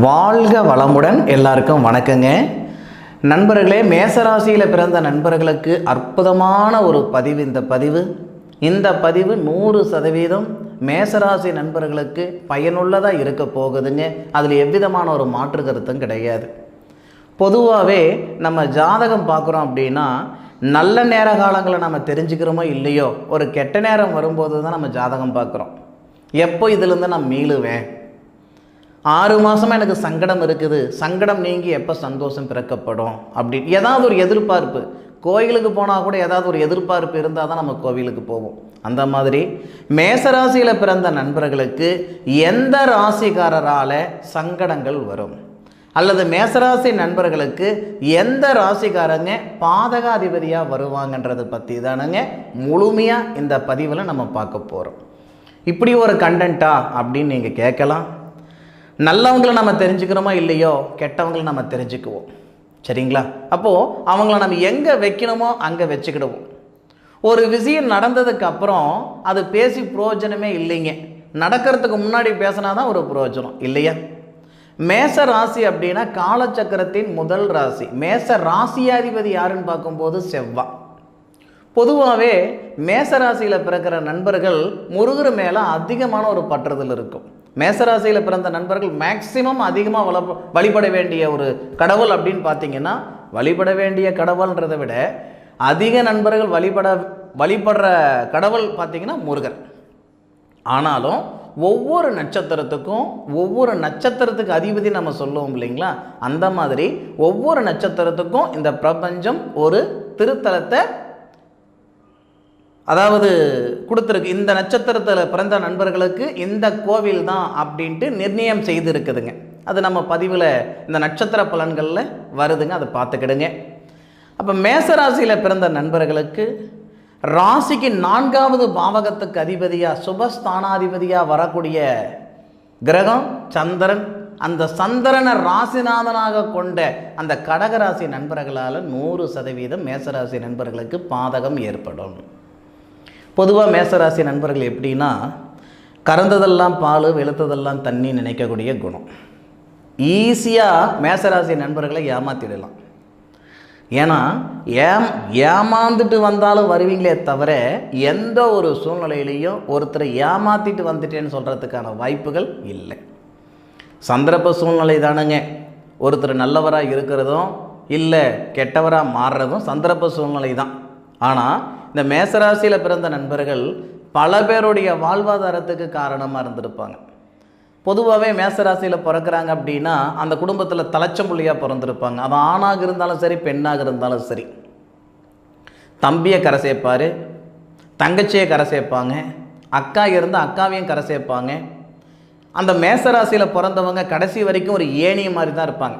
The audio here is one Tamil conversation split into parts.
வாழ்க வளமுடன் எல்லாருக்கும் வணக்கங்க. நண்பர்களே மேசராசியில் பிறந்த நண்பர்களுக்கு அற்புதமான ஒரு பதிவு இந்த பதிவு. இந்த பதிவு நூறு சதவீதம் மேசராசி நண்பர்களுக்கு பயனுள்ளதாக இருக்க போகுதுங்க. அதில் எவ்விதமான ஒரு மாற்று கருத்தும் கிடையாது. பொதுவாகவே நம்ம ஜாதகம் பார்க்குறோம் அப்படின்னா நல்ல நேர காலங்களை நம்ம தெரிஞ்சுக்கிறோமோ இல்லையோ ஒரு கெட்ட நேரம் வரும்போது தான் நம்ம ஜாதகம் பார்க்குறோம். எப்போ இதுலேருந்து நான் மீளுவேன்? ஆறு மாதமாக எனக்கு சங்கடம் இருக்குது. சங்கடம் நீங்கி எப்போ சந்தோஷம் பிறக்கப்படும்? அப்படி ஏதாவது ஒரு எதிர்பார்ப்பு. கோயிலுக்கு போனால் கூட ஏதாவது ஒரு எதிர்பார்ப்பு இருந்தால் தான் நம்ம கோவிலுக்கு போவோம். அந்த மாதிரி மேசராசியில் பிறந்த நண்பர்களுக்கு எந்த ராசிக்காரரால் சங்கடங்கள் வரும்? அல்லது மேசராசி நண்பர்களுக்கு எந்த ராசிக்காரங்க பாதகாதிபதியாக வருவாங்கன்றதை பற்றி தானுங்க முழுமையாக இந்த பதிவில் நம்ம பார்க்க போகிறோம் இப்படி ஒரு கண்டென்ட்டா அப்படின்னு நீங்கள் கேட்கலாம். நல்லவங்களை நம்ம தெரிஞ்சுக்கிறோமோ இல்லையோ கெட்டவங்களை நம்ம தெரிஞ்சுக்குவோம். சரிங்களா? அப்போது அவங்கள நம்ம எங்கே வைக்கணுமோ அங்கே வச்சுக்கிடுவோம். ஒரு விஷயம் நடந்ததுக்கு அப்புறம் அது பேசி பிரயோஜனமே இல்லைங்க. நடக்கிறதுக்கு முன்னாடி பேசினா தான் ஒரு பிரயோஜனம் இல்லையா? மேச ராசி அப்படின்னா காலச்சக்கரத்தின் முதல் ராசி. மேச ராசியாதிபதி யாருன்னு பார்க்கும்போது செவ்வா. பொதுவாகவே மேச ராசியில் பிறக்கிற நண்பர்கள் முருகர் மேலே அதிகமான ஒரு பற்றுதல் இருக்கும். மேசராசியில் பிறந்த நண்பர்கள் மேக்சிமம் அதிகமாக வள வழிபட வேண்டிய ஒரு கடவுள் அப்படின்னு பார்த்தீங்கன்னா வழிபட வேண்டிய கடவுள்ன்றதை விட அதிக நண்பர்கள் வழிபட வழிபடுற கடவுள் பார்த்தீங்கன்னா முருகர். ஆனாலும் ஒவ்வொரு நட்சத்திரத்துக்கும் ஒவ்வொரு நட்சத்திரத்துக்கு அதிபதி நம்ம சொல்லுவோம் இல்லைங்களா? அந்த மாதிரி ஒவ்வொரு நட்சத்திரத்துக்கும் இந்த பிரபஞ்சம் ஒரு திருத்தலத்தை அதாவது கொடுத்துருக்கு இந்த நட்சத்திரத்தில் பிறந்த நண்பர்களுக்கு இந்த கோவில் தான் அப்படின்ட்டு நிர்ணயம் செய்து இருக்குதுங்க அது நம்ம பதிவில் இந்த நட்சத்திர பலன்களில் வருதுங்க அதை பார்த்துக்கிடுங்க. அப்போ மேசராசியில் பிறந்த நண்பர்களுக்கு ராசிக்கு நான்காவது பாவகத்துக்கு அதிபதியாக சுபஸ்தானாதிபதியாக வரக்கூடிய கிரகம் சந்திரன். அந்த சந்திரனை ராசிநாதனாக கொண்ட அந்த கடகராசி நண்பர்களால் நூறு சதவீதம் மேசராசி நண்பர்களுக்கு பாதகம் ஏற்படும். பொதுவாக மேசராசி நண்பர்கள் எப்படின்னா கறந்ததெல்லாம் பால் வெளுத்ததெல்லாம் தண்ணி நினைக்கக்கூடிய குணம். ஈஸியாக மேசராசி நண்பர்களை ஏமாத்திடலாம். ஏன்னா ஏம் ஏமாந்துட்டு வந்தாலும் வருவீங்களே தவிர எந்த ஒரு சூழ்நிலையிலையும் ஒருத்தரை ஏமாத்திட்டு வந்துட்டேன்னு சொல்கிறதுக்கான வாய்ப்புகள் இல்லை. சந்தர்ப்ப சூழ்நிலை தானுங்க. ஒருத்தர் நல்லவராக இருக்கிறதும் இல்லை கெட்டவராக மாறுறதும் சந்தர்ப்ப சூழ்நிலை தான். ஆனால் இந்த மேசராசியில் பிறந்த நண்பர்கள் பல பேருடைய வாழ்வாதாரத்துக்கு காரணமாக இருந்திருப்பாங்க. பொதுவாகவே மேசராசியில் பிறக்கிறாங்க அப்படின்னா அந்த குடும்பத்தில் தலைச்சம்புள்ளியாக பிறந்திருப்பாங்க. அவன் ஆணாக இருந்தாலும் சரி பெண்ணாக இருந்தாலும் சரி. தம்பியை கரை சேர்ப்பார் தங்கச்சியை கரை சேர்ப்பாங்க அக்கா இருந்தால் அக்காவையும் கரை சேர்ப்பாங்க. அந்த மேசராசியில் பிறந்தவங்க கடைசி வரைக்கும் ஒரு ஏணி மாதிரி தான் இருப்பாங்க.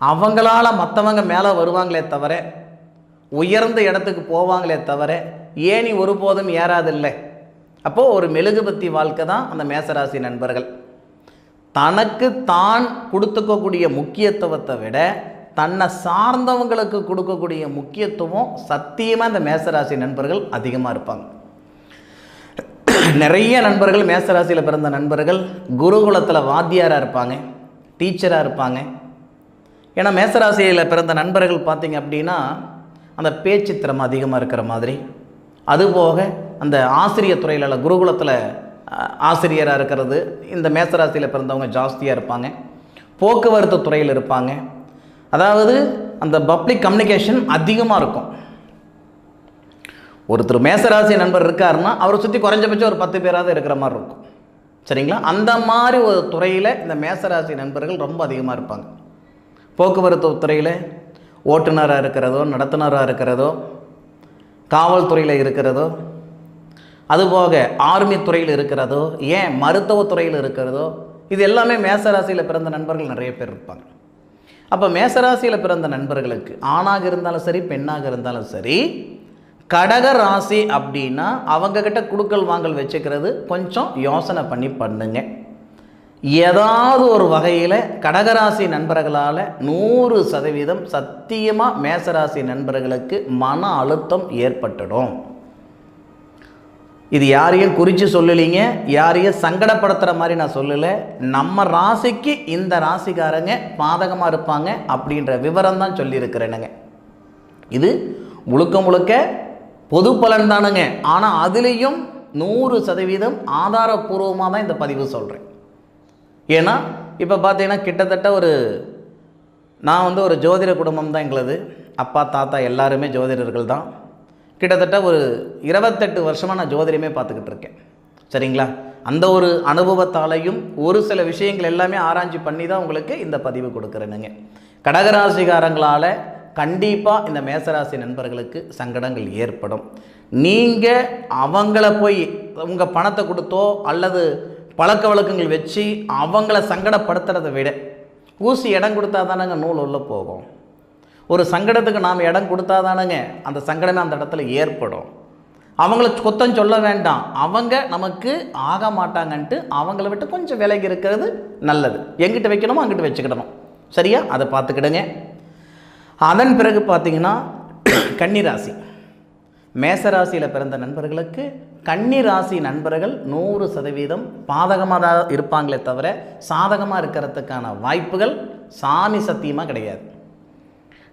அவங்களால மற்றவங்க மேலே வருவாங்களே தவிர உயர்ந்த இடத்துக்கு போவாங்களே தவிர ஏணி ஒருபோதும் ஏறாதில்லை. அப்போது ஒரு மெழுகுபத்தி வாழ்க்கை தான் அந்த மேசராசி நண்பர்கள். தனக்கு தான் கொடுத்துக்கக்கூடிய முக்கியத்துவத்தை விட தன்னை சார்ந்தவங்களுக்கு கொடுக்கக்கூடிய முக்கியத்துவம் சத்தியமாக இந்த மேசராசி நண்பர்கள் அதிகமாக இருப்பாங்க. நிறைய நண்பர்கள் மேசராசியில் பிறந்த நண்பர்கள் குருகுலத்தில் வாத்தியாராக இருப்பாங்க டீச்சராக இருப்பாங்க. ஏன்னா மேசராசியில் பிறந்த நண்பர்கள் பார்த்தீங்க அப்படின்னா அந்த பேச்சு திறமை அதிகமாக இருக்கிற மாதிரி. அதுபோக அந்த ஆசிரியர் துறையில் குருகுலத்தில் ஆசிரியராக இருக்கிறது. இந்த மேசராசியில் பிறந்தவங்க ஜாஸ்தியாக இருப்பாங்க. போக்குவரத்து துறையில் இருப்பாங்க. அதாவது அந்த பப்ளிக் கம்யூனிகேஷன் அதிகமாக இருக்கும். ஒருத்தர் மேசராசி நண்பர் இருக்காருன்னா அவரை சுற்றி குறைஞ்சபட்சம் ஒரு பத்து பேராவது இருக்கிற மாதிரி இருக்கும். சரிங்களா? அந்த மாதிரி ஒரு துறையில் இந்த மேசராசி நண்பர்கள் ரொம்ப அதிகமாக இருப்பாங்க. போக்குவரத்து துறையில் ஓட்டுநராக இருக்கிறதோ நடத்துனராக இருக்கிறதோ காவல்துறையில் இருக்கிறதோ அதுபோக ஆர்மி துறையில் இருக்கிறதோ ஏன் மருத்துவத்துறையில் இருக்கிறதோ இது எல்லாமே மேசராசியில் பிறந்த நண்பர்கள் நிறைய பேர் இருப்பாங்க. அப்போ மேசராசியில் பிறந்த நண்பர்களுக்கு ஆணாக இருந்தாலும் சரி பெண்ணாக இருந்தாலும் சரி கடக ராசி அப்படின்னா அவங்கக்கிட்ட குடுக்கல் வாங்கல் வச்சுக்கிறது கொஞ்சம் யோசனை பண்ணி பண்ணுங்கள் ஏதாவது ஒரு வகையில் கடகராசி நண்பர்களால் நூறு சதவீதம் சத்தியமாக மேசராசி நண்பர்களுக்கு மன அழுத்தம் ஏற்பட்டுடும். இது யாரையும் குறித்து சொல்லலைங்க யாரையும் சங்கடப்படுத்துகிற மாதிரி நான் சொல்லலை. நம்ம ராசிக்கு இந்த ராசிக்காரங்க பாதகமாக இருப்பாங்க அப்படின்ற விவரம் தான் சொல்லியிருக்கிறேனுங்க. இது முழுக்க முழுக்க பொது பலன் தானுங்க ஆனால் அதுலேயும் நூறு சதவீதம் ஆதாரபூர்வமாக தான் இந்த பதிவு சொல்கிறேன் ஏன்னா இப்போ பார்த்தீங்கன்னா கிட்டத்தட்ட ஒரு நான் வந்து ஒரு ஜோதிட குடும்பம் தான் எங்களது. அப்பா தாத்தா எல்லாருமே ஜோதிடர்கள் தான். கிட்டத்தட்ட ஒரு இருபத்தெட்டு வருஷமாக நான் ஜோதிடமே பார்த்துக்கிட்டு இருக்கேன். சரிங்களா? அந்த ஒரு அனுபவத்தாலையும் ஒரு சில விஷயங்கள் எல்லாமே ஆராய்ச்சி பண்ணி தான் உங்களுக்கு இந்த பதிவு கொடுக்குறேனுங்க. கடகராசிகாரங்களால் கண்டிப்பாக இந்த மேசராசி நண்பர்களுக்கு சங்கடங்கள் ஏற்படும். நீங்கள் அவங்கள போய் உங்கள் பணத்தை கொடுத்தோ அல்லது பழக்க வழக்கங்கள் வச்சு அவங்கள சங்கடப்படுத்துறதை விட ஊசி இடம் கொடுத்தா தானேங்க நூல் உள்ளே போகும். ஒரு சங்கடத்துக்கு நாம் இடம் கொடுத்தா தானேங்க அந்த சங்கடமே அந்த இடத்துல ஏற்படும். அவங்கள குத்தம் சொல்ல வேண்டாம். அவங்க நமக்கு ஆக மாட்டாங்கன்ட்டு அவங்கள விட்டு கொஞ்சம் விலகி இருக்கிறது நல்லது. எங்கிட்ட வைக்கணுமோ அங்கிட்டு வச்சுக்கிடணும். சரியா? அதை பார்த்துக்கிடுங்க. அதன் பிறகு பார்த்தீங்கன்னா கன்னிராசி. மேசராசியில் பிறந்த நண்பர்களுக்கு கன்னிராசி நண்பர்கள் நூறு சதவீதம் பாதகமாக தான் இருப்பாங்களே தவிர சாதகமாக இருக்கிறதுக்கான வாய்ப்புகள் சாமி சத்தியமாக கிடையாது.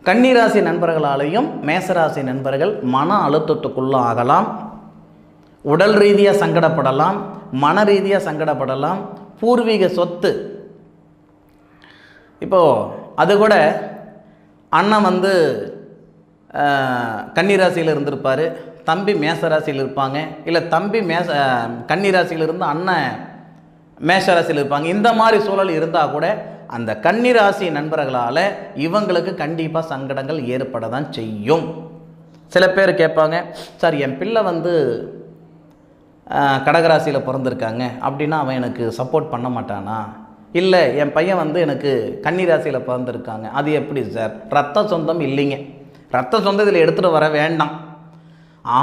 கன்னிராசி நண்பர்களாலேயும் மேசராசி நண்பர்கள் மன அழுத்தத்துக்குள்ளாகலாம் உடல் ரீதியாக சங்கடப்படலாம் மன ரீதியாக சங்கடப்படலாம் பூர்வீக சொத்து. இப்போது அது கூட அண்ணன் வந்து கன்னிராசியில் இருந்திருப்பார். தம்பி மேசராசியில் இருப்பாங்க இல்லை தம்பி மேச கன்னிராசியில் இருந்து அண்ணன் மேஷராசியில் இருப்பாங்க. இந்த மாதிரி சூழல் இருந்தால் கூட அந்த கன்னிராசி நண்பர்களால் இவங்களுக்கு கண்டிப்பாக சங்கடங்கள் ஏற்பட தான் செய்யும். சில பேர் கேட்பாங்க சார் என் பிள்ளை வந்து கடகராசியில் பிறந்திருக்காங்க. அப்படின்னா அவன் எனக்கு சப்போர்ட் பண்ண மாட்டானா? இல்லை என் பையன் வந்து எனக்கு கன்னிராசியில் பிறந்திருக்காங்க. அது எப்படி சார்? ரத்த சொந்தம் இல்லைங்க. ரத்த சொந்தம் இதில் எடுத்துகிட்டு வர வேண்டாம்.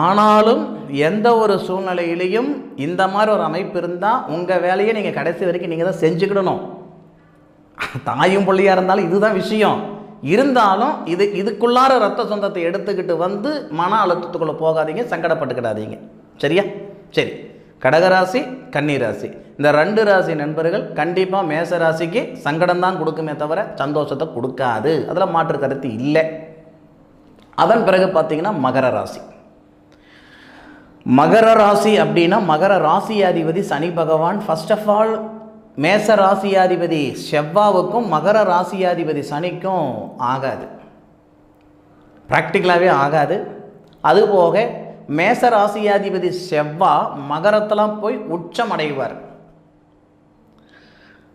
ஆனாலும் எந்த ஒரு சூழ்நிலையிலையும் இந்த மாதிரி ஒரு அமைப்பு இருந்தால் உங்கள் வேலையை நீங்கள் கடைசி வரைக்கும் நீங்கள் தான் செஞ்சுக்கிடணும். தாயும் பிள்ளையாக இருந்தாலும் இதுதான் விஷயம். இருந்தாலும் இது இதுக்குள்ளார ரத்த சொந்தத்தை எடுத்துக்கிட்டு வந்து மன அழுத்தத்துக்குள்ளே போகாதீங்க சங்கடப்பட்டுக்கிடாதீங்க. சரியா? சரி. கடகராசி கன்னிராசி. இந்த ரெண்டு ராசி நண்பர்கள் கண்டிப்பாக மேச ராசிக்கு சங்கடம் தான் கொடுக்குமே தவிர சந்தோஷத்தை கொடுக்காது. அதில் மாற்று கருத்து இல்லை. அதன் பிறகு பார்த்தீங்கன்னா மகர ராசி. மகர ராசி அப்படின்னா மகர ராசியாதிபதி சனி பகவான். ஃபர்ஸ்ட் ஆஃப் ஆல் மேச ராசியாதிபதி செவ்வாவுக்கும் மகர ராசியாதிபதி சனிக்கும் ஆகாது. ப்ராக்டிக்கலாகவே ஆகாது. அதுபோக மேச ராசியாதிபதி செவ்வா மகரத்தெல்லாம் போய் உச்சம் அடைவார்.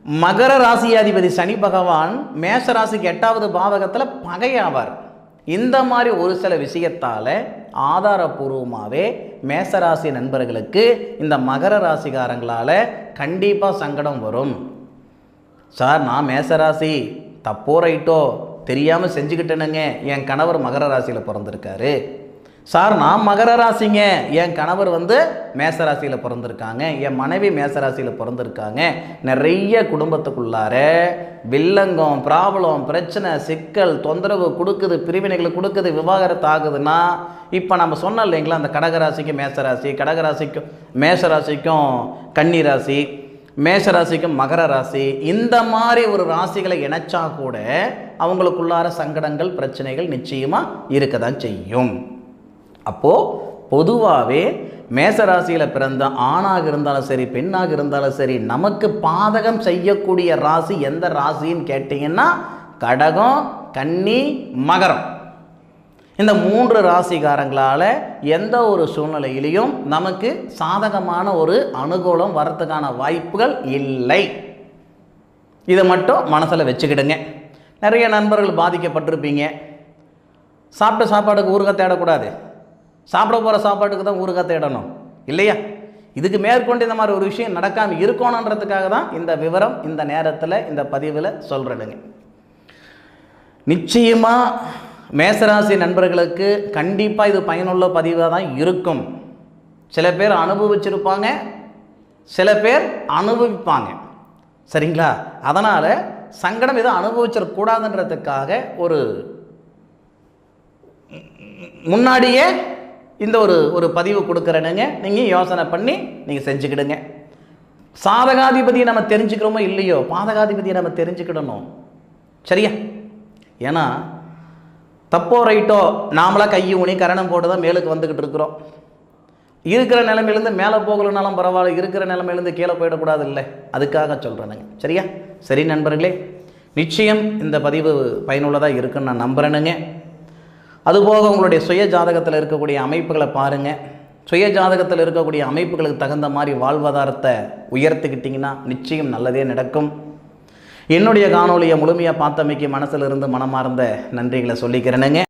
மகர ராசியாதிபதி சனி பகவான் மேச ராசிக்கு எட்டாவது பாவகத்தில் பகையாவார். இந்த மாதிரி ஒரு சில விஷயத்தால் ஆதாரபூர்வமாகவே மேசராசி நண்பர்களுக்கு இந்த மகர ராசிகாரங்களால் கண்டிப்பாக சங்கடம் வரும். சார் நான் மேசராசி. தப்போ ரைட்டோ தெரியாமல் செஞ்சுக்கிட்டேனுங்க. என் கணவர் மகர ராசியில் பிறந்திருக்காரு. சார் நான் மகர ராசிங்க. என் கணவர் வந்து மேச ராசியில் பிறந்திருக்காங்க. என் மனைவி மேச ராசியில் பிறந்திருக்காங்க. நிறைய குடும்பத்துக்குள்ளார வில்லங்கம் ப்ராப்ளம் பிரச்சனை சிக்கல் தொந்தரவு கொடுக்குது பிரிவினைகளை கொடுக்குது விவாகரத்து ஆகுதுன்னா இப்போ நம்ம சொன்னோம் இல்லைங்களா அந்த கடகராசிக்கும் மேசராசி கடகராசிக்கும் மேசராசிக்கும் கன்னி ராசி மேஷராசிக்கும் மகர ராசி இந்த மாதிரி ஒரு ராசிகளை இணைச்சா கூட அவங்களுக்குள்ளார சங்கடங்கள் பிரச்சனைகள் நிச்சயமாக இருக்க தான் செய்யும். அப்போது பொதுவாகவே மேசராசியில் பிறந்த ஆணாக இருந்தாலும் சரி பெண்ணாக இருந்தாலும் சரி நமக்கு பாதகம் செய்யக்கூடிய ராசி எந்த ராசின்னு கேட்டிங்கன்னா கடகம் கன்னி மகரம். இந்த மூன்று ராசிகாரங்களால் எந்த ஒரு சூழ்நிலையிலையும் நமக்கு சாதகமான ஒரு அனுகூலம் வரத்துக்கான வாய்ப்புகள் இல்லை. இதை மட்டும் மனசில் வச்சுக்கிடுங்க. நிறைய நண்பர்கள் பாதிக்கப்பட்டிருப்பீங்க. சாப்பிட்ட சாப்பாடுக்கு ஊருக தேடக்கூடாது. சாப்பிட போகிற சாப்பாட்டுக்கு தான் ஊறுகாய் தேடணும். இல்லையா? இதுக்கு மேற்கொண்டு இந்த மாதிரி ஒரு விஷயம் நடக்காமல் இருக்கணுன்றதுக்காக தான் இந்த விவரம் இந்த நேரத்தில் இந்த பதிவில் சொல்கிறேனுங்க நிச்சயமாக மேசராசி நண்பர்களுக்கு கண்டிப்பாக இது பயனுள்ள பதிவாக தான் இருக்கும். சில பேர் அனுபவிச்சிருப்பாங்க சில பேர் அனுபவிப்பாங்க. சரிங்களா? அதனால் சங்கடம் எதுவும் அனுபவிச்சிடக்கூடாதுன்றதுக்காக ஒரு முன்னாடியே இந்த ஒரு ஒரு பதிவு கொடுக்குறேனுங்க. நீங்கள் யோசனை பண்ணி நீங்கள் செஞ்சுக்கிடுங்க. சாதகாதிபதியை நம்ம தெரிஞ்சுக்கிறோமோ இல்லையோ பாதகாதிபதியை நம்ம தெரிஞ்சுக்கிடணும். சரியா? ஏன்னா தப்போ ரைட்டோ நாமளாக கையை ஊனி கரணம் போட்டு தான் மேலுக்கு வந்துக்கிட்டு இருக்கிறோம். இருக்கிற நிலமையிலேருந்து மேலே போகலனாலும் பரவாயில்ல இருக்கிற நிலமையிலேருந்து கீழே போயிடக்கூடாது இல்லை. அதுக்காக சொல்கிறேனுங்க சரியா? சரி நண்பர்களே நிச்சயம் இந்த பதிவு பயனுள்ளதாக இருக்குன்னு நான் நம்புகிறேனுங்க அதுபோக உங்களுடைய சுய ஜாதகத்தில் இருக்கக்கூடிய அமைப்புகளை பாருங்கள் சுய ஜாதகத்தில் இருக்கக்கூடிய அமைப்புகளுக்கு தகுந்த மாதிரி வாழ்வாதாரத்தை உயர்த்திக்கிட்டிங்கன்னா நிச்சயம் நல்லதே நடக்கும். என்னுடைய காணொலியை முழுமையாக பார்த்தமைக்கு மனசில் இருந்து மனமார்ந்த நன்றிகளை சொல்லிக்கிறேனுங்க.